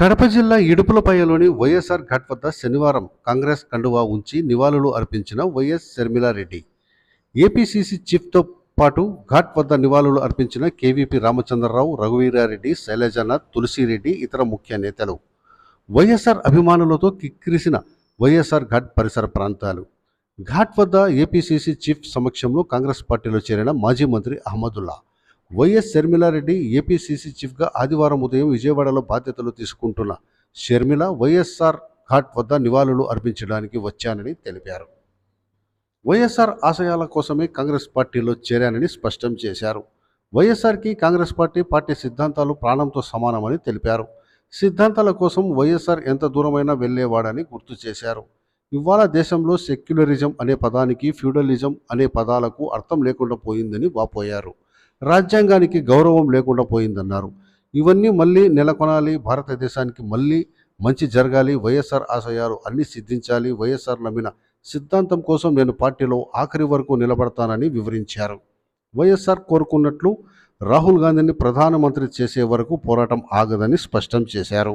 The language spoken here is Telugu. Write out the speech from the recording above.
కడప జిల్లా ఇడుపులపాయలోని వైఎస్ఆర్ ఘాట్ వద్ద శనివారం కాంగ్రెస్ కండువా ఉంచి నివాళులు అర్పించిన వైఎస్ శర్మిలారెడ్డి. ఏపీసీసీ చీఫ్తో పాటు ఘాట్ వద్ద నివాళులు అర్పించిన కేవీపీ రామచంద్రరావు రఘువీరారెడ్డి శైలజనాథ్ తులసిరెడ్డి ఇతర ముఖ్య నేతలు. వైఎస్ఆర్ అభిమానులతో కిక్కిరిసిన వైఎస్ఆర్ ఘాట్ పరిసర ప్రాంతాలు. ఘాట్ వద్ద ఏపీసీసీ చీఫ్ సమక్షంలో కాంగ్రెస్ పార్టీలో చేరిన మాజీ మంత్రి అహ్మదుల్లా. వైఎస్ షర్మిలారెడ్డి ఏపీసీసీ చీఫ్గా ఆదివారం ఉదయం విజయవాడలో బాధ్యతలు తీసుకుంటున్న షర్మిల వైఎస్ఆర్ ఘాట్ వద్ద నివాళులు అర్పించడానికి వచ్చానని తెలిపారు. వైఎస్ఆర్ ఆశయాల కోసమే కాంగ్రెస్ పార్టీలో చేరానని స్పష్టం చేశారు. వైఎస్ఆర్కి కాంగ్రెస్ పార్టీ పార్టీ సిద్ధాంతాలు ప్రాణంతో సమానమని తెలిపారు. సిద్ధాంతాల కోసం వైఎస్ఆర్ ఎంత దూరమైనా వెళ్ళేవాడని గుర్తు చేశారు. ఇవాళ దేశంలో సెక్యులరిజం అనే పదానికి ఫ్యూడలిజం అనే పదాలకు అర్థం లేకుండా పోయిందని వాపోయారు. రాజ్యాంగానికి గౌరవం లేకుండా పోయిందన్నారు. ఇవన్నీ మళ్ళీ నెలకొనాలి భారతదేశానికి మళ్ళీ మంచి జరగాలి వైఎస్ఆర్ ఆశయాలు అన్ని సిద్ధించాలి వైఎస్ఆర్ నమ్మిన సిద్ధాంతం కోసం నేను పార్టీలో ఆఖరి వరకు నిలబడతానని వివరించారు. వైఎస్ఆర్ కోరుకున్నట్లు రాహుల్ గాంధీని ప్రధానమంత్రి చేసే వరకు పోరాటం ఆగదని స్పష్టం చేశారు.